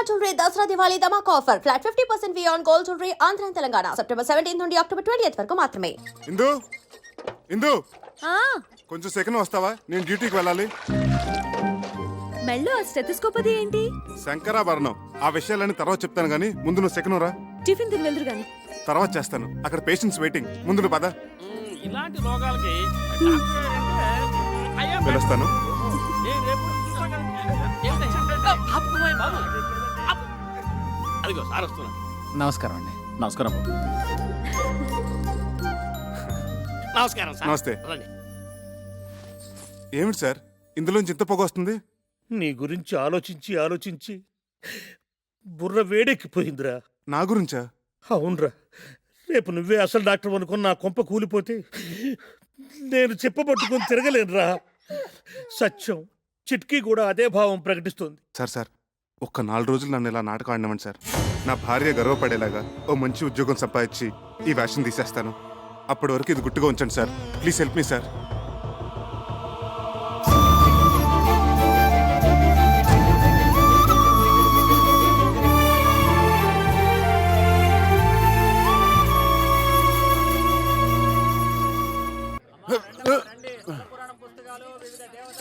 అమ్మా jewellery Dasara Diwali ధమాక్ offer. Flat fifty percent on gold jewellery Andhra Telangana. September seventeen నుండి October twenty వరకు మాత్రమే. ఇందు? ఇందు? కొంచెం సెకండ్ వస్తావా? నేను డ్యూటీకి వెళ్ళాలి. మెళ్ళో ఆ స్టెథిస్కోప్ అది ఏంటి? శంకరాభరణం. ఆ విషయాలన్నీ తర్వాత చెప్తాను గానీ ముందు నువ్వు సెకండ్ రా. టిఫిన్ తిని వెళ్దురు గాని. తర్వాత చేస్తాను. అక్కడ పేషెంట్స్ వెయిటింగ్ ముందు నువ్వు పద. ఇలాంటి రోగాలకి డాక్టర్ ఏంటంటే, అయ్యా మేడం, అదిగో సార్ వస్తున్నా నమస్కారం అండి. నమస్కారం. నమస్కారం సార్. నమస్తే. రండి. ఏమిటి సార్? ఇందులోంచి ఇంత పొగ వస్తుంది? నీ గురించి ఆలోచించి ఆలోచించి బుర్ర వేడెక్కిపోయిందిరా. నా గురించా? అవునరా. రేపు నువ్వే అసలు డాక్టర్ అనుకుని నా కొంప కూలిపోతే నేను చెప్పబట్టుకొని తిరగలేనురా. సత్యం చిట్కీ కూడా అదే భావం ప్రకటిస్తుంది. Sir sir. ఒక్క నాలుగు రోజులు నన్ను ఇలా నాటకం ఆడినామండి సార్. నా భార్య గర్వపడేలాగా ఓ మంచి ఉద్యోగం సంపాదించి ఈ వ్యాషన్ తీసేస్తాను. అప్పటి వరకు ఇది గుట్టుగా ఉంచండి sir. Please help me sir.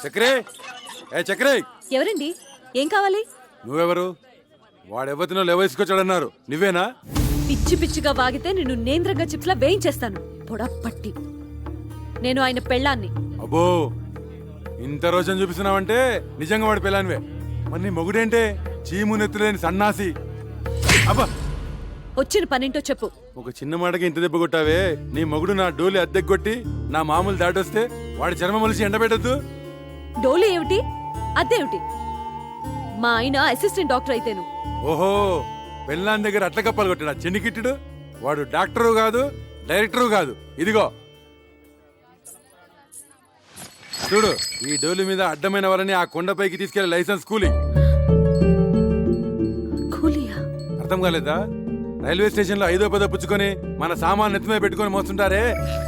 చక్రే! ఏ చక్రే! ఎవరండి? ఏం కావాలి? నువ్వెవరు? వాడెవతినో లేవేసుకొచ్చాడన్నారు నువ్వేనా? పిచ్చి పిచ్చిగా వాగితే నిన్ను నేంద్రంగా చిప్స్లా వేయించేస్తాను. పొడప్పట్టి నేను ఆయన పెళ్ళాన్ని. అబ్బో! ఇంత రోజని చూపిస్తున్నావంటే నిజంగా వాడి పిల్లానివే మరి నీ మొగుడేంటే? చీము నెత్తులేని సన్నాసి. అబ్బా! వచ్చిన పనింటో చెప్పు. ఒక చిన్న మాటకి ఇంత దెబ్బ కొట్టావే? నీ మొగుడు నా డోలి అద్దెకొట్టి నా మామూలు దాటొస్తే వాడి చర్మం మలిసి ఎండబెట్టద్దు. డోలు ఏమిటి? అదేమిటి మా ఆయన అసిస్టెంట్ డాక్టర్ అయితేను. ఓహో పెళ్ళాన్ దగ్గర అట్ల కప్పలు కొట్టాడు? ఆ చెన్నికిట్టుడు వాడు డాక్టరు కాదు డైరెక్టరు కాదు. ఇదిగో. చూడు ఈ డోలు మీద అడ్డమైన వాళ్ళని ఆ కొండపైకి తీసుకెళ్ళే లైసెన్స్ కూలి. కూలియా? అర్థం కాలేదా? రైల్వే స్టేషన్లో ఐదో పదో పుచ్చుకొని మన సామాన్ నెత్తి మీద పెట్టుకొని మోస్తుంటారే.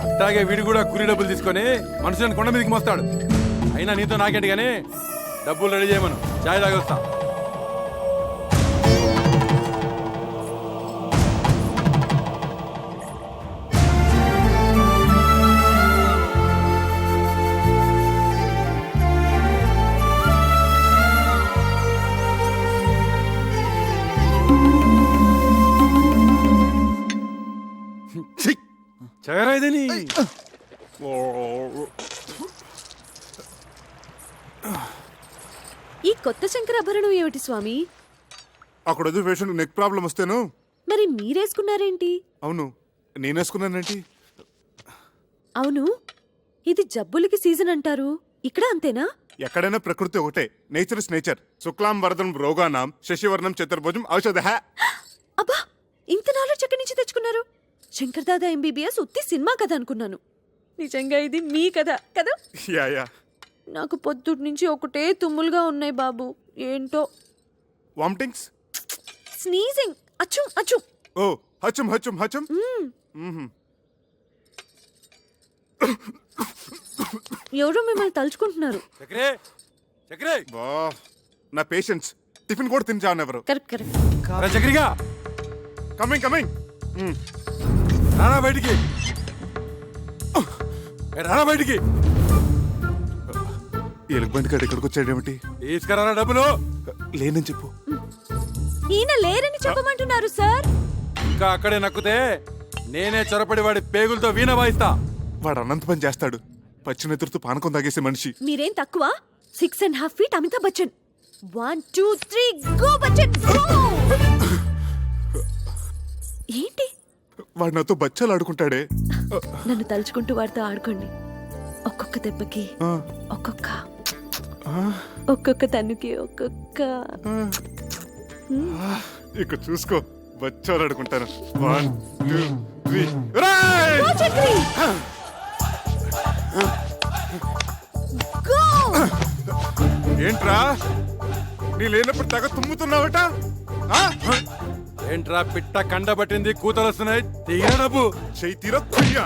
అట్టాగే వీడు కూడా కూలి డబ్బులు తీసుకొని మనుషులను కొండ మీదకి మోస్తాడు. అయినా నీతో నాకేంటి కానీ డబ్బులు రెడీ చేయమను. చాయ్ తాగొస్తా. ఛీ! కొత్త శంకరాభరణం ఏమిటి స్వామి? అక్కడ పేషెంట్ నెక్ ప్రాబ్లం వస్తేను. మరి మీరేసుకున్నారేంటి? అవును నేనేసుకున్నానేంటి అవును ఇది జబ్బులకి సీజన్ అంటారు. ఇక్కడ అంతేనా? ఎక్కడైనా ప్రకృతి ఒకటే నేచర్ ఇస్ నేచర్ శుక్లాం వరదం రోగానాం శశివర్ణం చతుర్భుజం ఔషధ. అబ్బా ఇంత నాలెడ్జ్ ఎక్కడి నుంచి తెచ్చుకున్నారు? శంకర్ దాదా ఎంబీబీఎస్ ఉత్తి సినిమా కథ అనుకున్నాను. నిజంగా ఇది మీ కథ కదా? Yeah yeah. నాకు పొద్దుటి నుంచి ఒకటే తుమ్ములుగా ఉన్నాయి బాబు. ఏంటో? వామిటింగ్స్? స్నీజింగ్. అచ్చు అచ్చు. ఓ హచం హచం హచం మ్మ్. ఎవరో మిమ్మల్ని తలుచుకుంటున్నారు. చక్రే చక్రే. బా నా పేషెంట్స్ టిఫిన్ కూడా తిని ఎవరు కరెక్ట్ కరెక్ట్. రా చక్రిగా. Coming coming. రానా బయటికి. ఏ, రానా బయటికి. ఎలుగుబంటి కాడు ఇక్కడికి వచ్చాడేమిటి? తీసుకురారా డబ్బులు? లేనని చెప్పు. ఈయన లేరని చెప్పమంటున్నారు సార్. ఇంకా అక్కడే నక్కుతే నేనే చొరపడి వాడి పేగులతో వీణ వాయిస్తా. వాడు అనంత పని చేస్తాడు. పచ్చినెత్తురుతో పానకం తాగేసే మనిషి. మీరేం తక్కువ? Six and half feet Amitabh Bachchan. One two three go Bachchan go ఏంటి? వాడు నాతో బచ్చాలు ఆడుకుంటాడే. నన్ను తలుచుకుంటూ వాడితో ఆడుకోండి. ఒక్కొక్క దెబ్బకి ఒక్కొక్క ఒక్కొక్క తన్నుకి ఒక్కొక్క. ఇక్కడ చూసుకో బచ్చాలు ఆడుకుంటాను వన్ టూ త్రీ ఏంట్రా? నీ లేనప్పుడు తెగ తుమ్ముతున్నావట? ఆ? ఏంట్రా పిట్ట కండబట్టింది కూతలు వస్తున్నాయి తీరా డబ్బు. చెయ్యి తీరా కుయ్యా.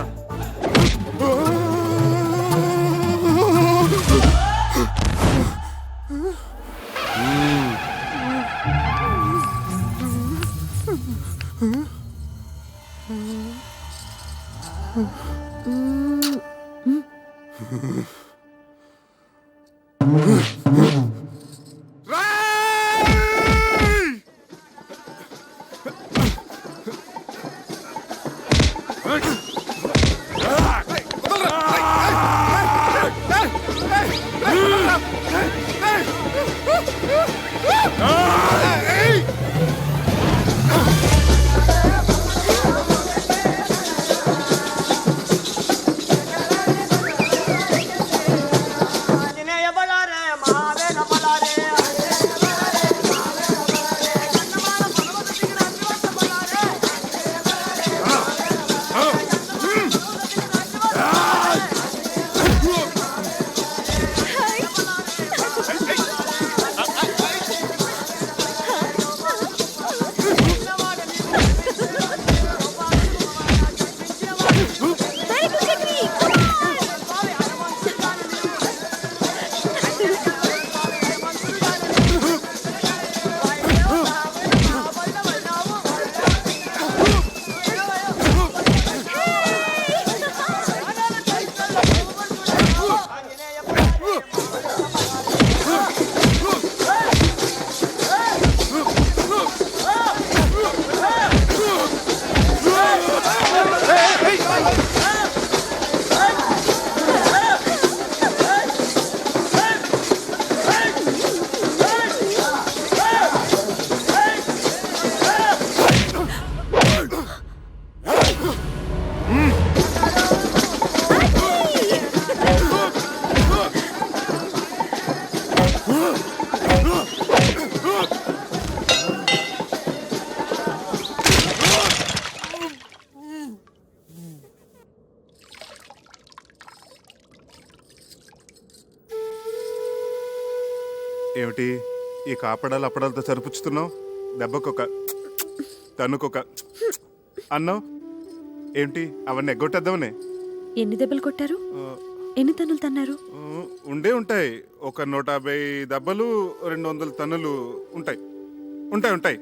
ఈ కాపడాలు అప్పడాలతో సరిపుచ్చుతున్నావు? దెబ్బకొక తనుకొక అన్నావు? ఏంటి అవన్నీ ఎగ్గొట్టేద్దామనే. ఎన్ని దెబ్బలు కొట్టారు? ఎన్ని తన్నులు తన్నారు? ఉండే ఉంటాయి. ఒక నూట యాభై దెబ్బలు రెండు వందల టన్నులు ఉంటాయి. ఉంటాయి ఉంటాయి.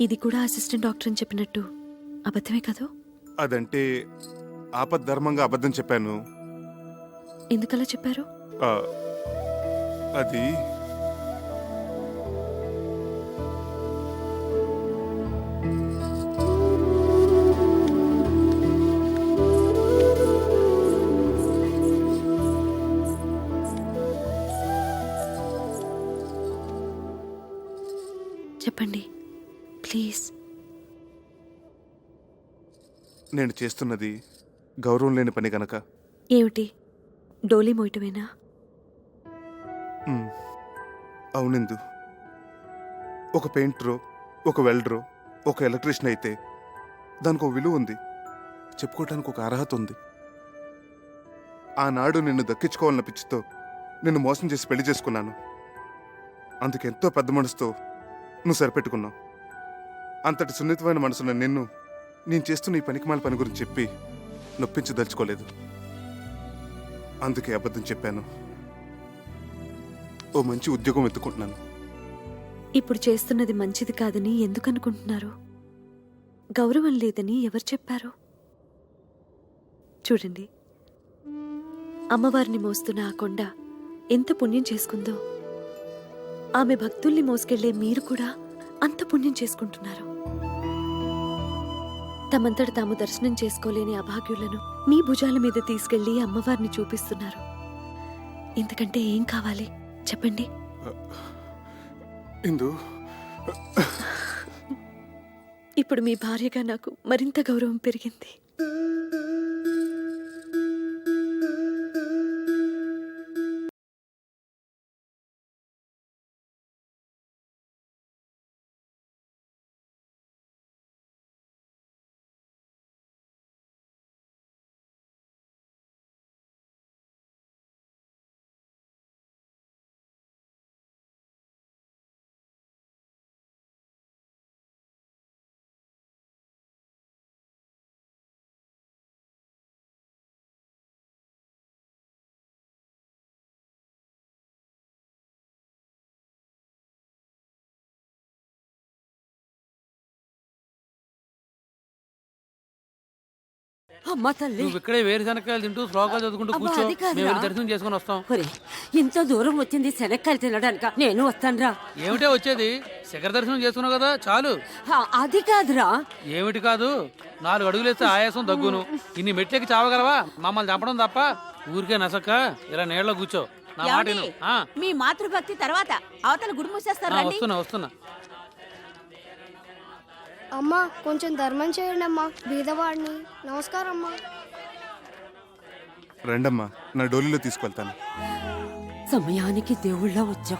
ఇది కూడా అసిస్టెంట్ డాక్టర్ అని చెప్పినట్టు. అబద్ధమే కదూ? అదంటే ఆపద్ధర్మంగా అబద్ధం చెప్పాను. ఎందుకలా చెప్పారు? అది ప్లీజ్. నేను చేస్తున్నది గౌరవం లేని పని గనక. ఏమిటి? డోలీ మోయటమేనా? అవునిందు. ఒక పెయింటరో ఒక వెల్డరో ఒక ఎలక్ట్రీషియన్ అయితే దానికి ఒక విలువ ఉంది. చెప్పుకోవటానికి ఒక అర్హత ఉంది. ఆనాడు నిన్ను దక్కించుకోవాలన్న పిచ్చితో నిన్ను మోసం చేసి పెళ్ళి చేసుకున్నాను. అందుకెంతో పెద్ద మనసుతో నువ్వు సరిపెట్టుకున్నావు. అంతటి సున్నితమైన మనసున్న నిన్ను నేను చేస్తున్న ఈ పనికిమాల పని గురించి చెప్పి నొప్పించదలుచుకోలేదు అందుకే అబద్ధం చెప్పాను. ఓ మంచి ఉద్యోగం ఎత్తుకుంటున్నాను ఇప్పుడు చేస్తున్నది మంచిది కాదని ఎందుకు అనుకుంటున్నారు గౌరవం లేదని ఎవరు చెప్పారు? చూడండి. అమ్మవారిని మోస్తున్న ఆ కొండ ఎంత పుణ్యం చేసుకుందో. ఆమె భక్తుల్ని మోసుకెళ్ళే మీరు కూడా అంత పుణ్యం చేసుకుంటున్నారు. తమంతట తాము దర్శనం చేసుకోలేని అభాగ్యులను మీ భుజాల మీద తీసుకెళ్ళి అమ్మవారిని చూపిస్తున్నారు. ఇంతకంటే ఏం కావాలి? చెప్పండి. ఇందు. ఇప్పుడు మీ భార్యగా నాకు మరింత గౌరవం పెరిగింది. అమ్మ తల్లి. నువ్వు ఇక్కడే వేరుశనక్కాయలు తింటూ శ్లోకాలు చదువుకుంటూ అబ్బా, కూర్చో. అది కాదురా. మేము వెళ్ళి దర్శనం చేసుకుని వస్తాం. ఇంత దూరం వచ్చింది శనక్కాయలు తినడానిక. నేను వస్తానురా. ఏమిటే వచ్చేది? శిఖర దర్శనం చేసుకున్నావు కదా చాలు. ఆ, అది కాదురా. ఏమిటి కాదు? నాలుగు అడుగులు వేస్తే ఆయాసం దగ్గును. ఇన్ని మెట్లకి చావగలవా? మమ్మల్ని చంపడం తప్ప ఊరికే నసక్క ఇలా నీళ్ళలో కూర్చో. నా మాట విను. ఆ, మీ మాతృభక్తి తర్వాత అవతల గుడి మూసేస్తారు ఆ, రండి వస్తున్నా వస్తున్నా. అమ్మా కొంచెం ధర్మం చేయండి అమ్మా బీదవాడిని. నమస్కారం అమ్మా రండమ్మా నా డోలీలో తీసుకెళ్తాను. సమయానికి దేవుళ్ళ వచ్చాం.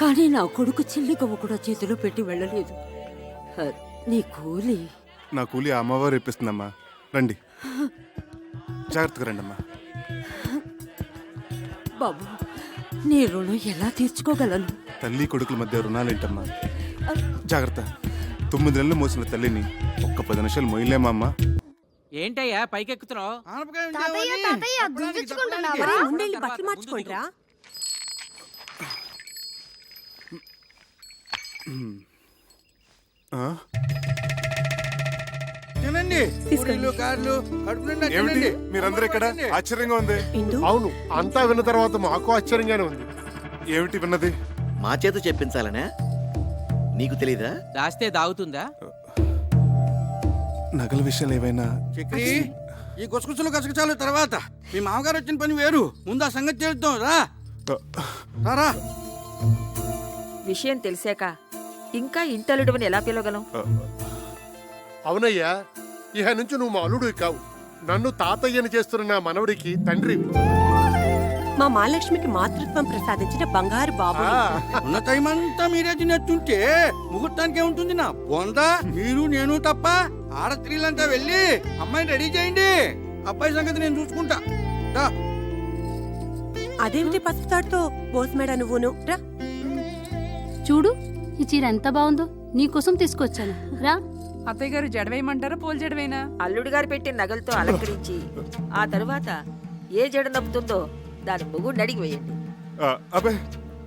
కానీ నా కొడుకు చిల్లి గవ్వ కూడా చేతిలో పెట్టి వెళ్ళలేదు. నీ కూలి. నా కూలి ఆ అమ్మవారు ఇప్పిస్తుందమ్మా. రండి. జాగ్రత్తగా రండమ్మా. బాబు నీ రుణం ఎలా తీర్చుకోగలను? తల్లి కొడుకుల మధ్య రుణాలేంటమ్మా? జాగ్రత్త. తొమ్మిది నెలలు మోసిన తల్లిని ఒక్క పది నిమిషాలు మొయ్యలేమా అమ్మా. ఏంటయ్యా పైకెక్కుతున్నావు? తాతయ్య తాతయ్య గుంజుకుంటున్నావా ముందెళ్ళి బట్టలు మార్చుకోండిరా. ఆ? తినండి. పూరీలు కార్లు కడుపు నిండా ఏమిటి? తినండి. మీరందరూ ఇక్కడ ఆశ్చర్యంగా ఉంది. అవును అంతా విన్న తర్వాత మాకు ఆశ్చర్యంగానే ఉంది. ఏమిటి విన్నది? మా చేత చెప్పించాలనే? నీకు తెలీదా? దాస్తే దాగుతుందా నగల విషయాలు ఏవైనా? చక్రి ఈ గుసగుసలు గసగసాలు తర్వాత. మీ మామగారు వచ్చిన పని వేరు. ముందు ఆ సంగతి చేద్దాం రా. ఆ, రా విషయం తెలిసాక ఇంకా ఇంటలుడవని ఎలా పిలవగలం? అవునయ్యా ఇహ నుంచి నువ్వు మా అల్లుడు కావు. నన్ను తాతయ్యని చేస్తున్న నా మనవడికి తండ్రివి మా మహాలక్ష్మికి మాతృత్వం ప్రసాదించిన బంగారు బాబు. ఉన్న టైం అంతా మీరే తినేస్తుంటే ముహూర్తానికి ఏముంటుంది నా. బొంద మీరు నేను తప్ప ఆడ స్త్రీలంతా వెళ్ళి అమ్మాయిని రెడీ చేయండి. అబ్బాయి సంగతి నేను చూసుకుంటా. రా. అదేమిటి పసుపుతాడుతో బోస్మేడ నువ్వును? రా. చూడు ఈ చీర ఎంత బాగుందో నీకోసం తీసుకొచ్చాను. రా. అత్తయ్య గారు జడవేయమంటారా పోల్ జడవేనా? అల్లుడు గారు పెట్టిన నగలతో అలంకరించి ఆ తరువాత ఏ జడ నప్పుతుందో దాని మొగుడిని అడిగి వేయండి. అబ్బే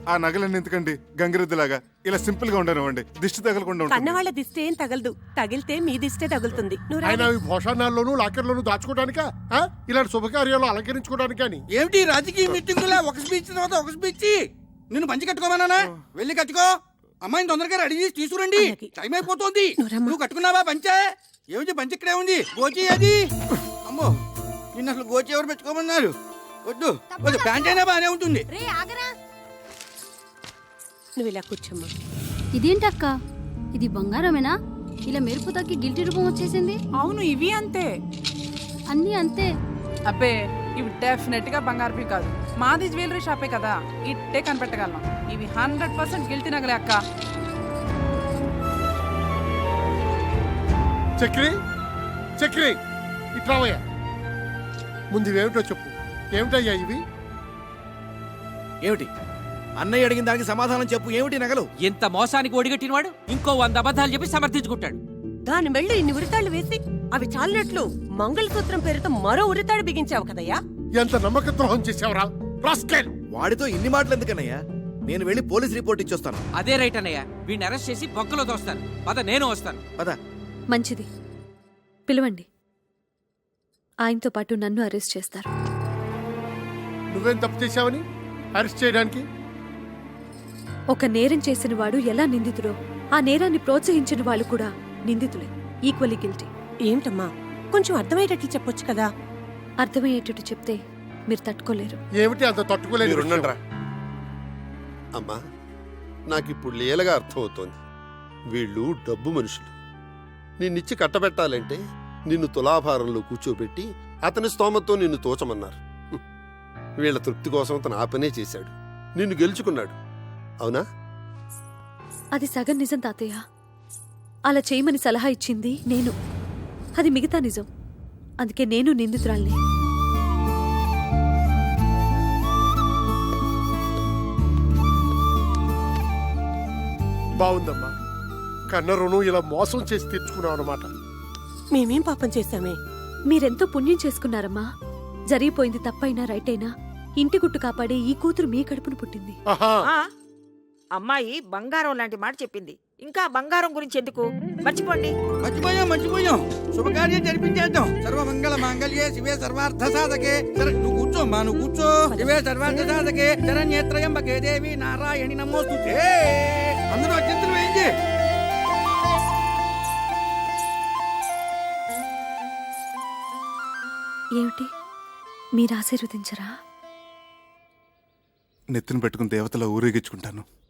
ఆ నగలన్నీ ఎందుకండి? గంగిరెద్దులాగా. ఇలా సింపుల్గా ఉండనివ్వండి. దిష్టి తగలకుండా కన్నవాళ్ళ దిష్టి ఏం తగలదు. తగిలితే మీ దిష్టే తగులుతుంది. నువ్వు ఆయన అవి భోషానాల్లోనూ లాకర్లోనూ దాచుకోవడానికా? ఆ? ఇలాంటి శుభకార్యాలు అలంకరించుకోవడానికా అని. ఏమిటి ఈ రాజకీయ మీటింగులా ఒక స్పీచ్ తర్వాత ఒక స్పీచ్? నిన్ను పంచి కట్టుకోమన్నానా? వెళ్ళి కట్టుకో. అమ్మాయిని తొందరగా రెడీ చేసి తీసుకురండి. అలాగే. టైం అయిపోతుంది. నువ్వు కట్టుకున్నావా పంచే? ఏమిటి పంచి ఇక్కడే ఉంది? గోచి అది? అమ్మో నిన్ను అసలు గోచి ఎవరు పెట్టుకోమన్నారు? వద్దు వద్దు ప్యాంట్ అయినా బాగానే ఉంటుంది. రే ఆగరా. నువ్వు ఇలా కూర్చోమ్మా. ఇదేంటక్క? ఇది బంగారమేనా? ఇలా మెరుపు తగ్గి గిల్టీ రూపం వచ్చేసింది? అవును ఇవి అంతే. అన్నీ అంతే. అబ్బే ఇవి డెఫినెట్గా బంగారుపి కాదు. మాది జ్యువెలరీ షాపే కదా. ఇట్టే కనిపెట్టగలం. ఇవి హండ్రెడ్ పర్సెంట్ గిల్టీ నగలే అక్క. చక్రి చక్రి ఇట్రావయ్యా ముందు ఇవేమిటో చెప్పు. ఏమిటయ్యా ఇవి? ఏమిటి? అన్నయ్య అడిగిన దానికి సమాధానం చెప్పు. ఏమిటి నగలు? ఎంత మోసానికి ఒడిగట్టినవాడు? ఇంకో వంద అబద్ధాలు చెప్పి సమర్థించుకుంటాడు. దాని మెళ్ళు ఇన్ని ఉరితాళ్ళు వేసి అవి చాలినట్లు మంగళసూత్రం పేరుతో మరో ఉరితాడు బిగించావు కదయ్యా? ఎంత నమ్మక ద్రోహం చేసావురా రాస్కెల్! వాడితో ఇన్ని మాటలు ఎందుకన్నయ్యా? నేను వెళ్ళి పోలీస్ రిపోర్ట్ ఇచ్చొస్తాను. అదే రైట్ అన్నయ్య. వీడిని అరెస్ట్ చేసి బొక్కలో తోస్తాను పద నేను వస్తాను. పద. మంచిది. పిలవండి. ఆయనతో పాటు నన్ను అరెస్ట్ చేస్తారు. నువ్వేం తప్పు చేశావని? అరెస్ట్ చేయడానికి? ఒక నేరం చేసిన వాడు ఎలా నిందితుడో ఆ నేరాన్ని ప్రోత్సహించిన వాళ్ళు కూడా నిందితులే ఈక్వల్లీ గిల్టీ ఏమిటమ్మా? కొంచెం అర్థమయ్యేటట్లు చెప్పొచ్చు కదా? అర్థమయ్యేటట్టు చెప్తే మీరు తట్టుకోలేరు. ఏమిటి అంత తట్టుకోలేదు మీరుండండిరా. అమ్మా నాకిప్పుడు లీలగా అర్థమవుతోంది. వీళ్ళు డబ్బు మనుషులు. నిన్నిచ్చి కట్టబెట్టాలంటే నిన్ను తులాభారంలో కూర్చోబెట్టి అతని స్తోమతో నిన్ను తోచమన్నారు. వీళ్ళ తృప్తి కోసం అతను ఆ పనే చేశాడు. నిన్ను గెలుచుకున్నాడు. అవునా? అది సగం నిజం తాతయ్య. అలా చేయమని సలహా ఇచ్చింది నేను. అది మిగతా నిజం. అందుకే నేను నిందితురాల్ని. బాగుందమ్మా కన్న రుణం ఇలా మోసం చేసి తెచ్చుకున్నావు అనమాట మేమేం పాపం చేశామే? మీరెంతో పుణ్యం చేసుకున్నారమ్మా. జరిగిపోయింది తప్పైనా రైట్ అయినా ఇంటి గుట్టు కాపాడే ఈ కూతురు మీ కడుపును పుట్టింది. అమ్మాయి బంగారం లాంటి మాట చెప్పింది. ఇంకా బంగారం గురించి ఎందుకు? మర్చిపోండి. మర్చిపోయాం మర్చిపోయాం. శుభకార్యం జరిపించేద్దాం. సర్వమంగళ మాంగళ్యే శివే సర్వార్థ సాధకే. సరే నువ్వు కూర్చో మా నువ్వు కూర్చో. శివే సర్వార్థ సాధకే. శరణ్యేత్రయంబకే దేవి నారాయణి నమోస్తుతే అందరూ అత్యంతలు వేయింది ఏమిటి? మీరు ఆశీర్వదించరా? నెత్తిన పెట్టుకుని దేవతల ఊరేగించుకుంటాను.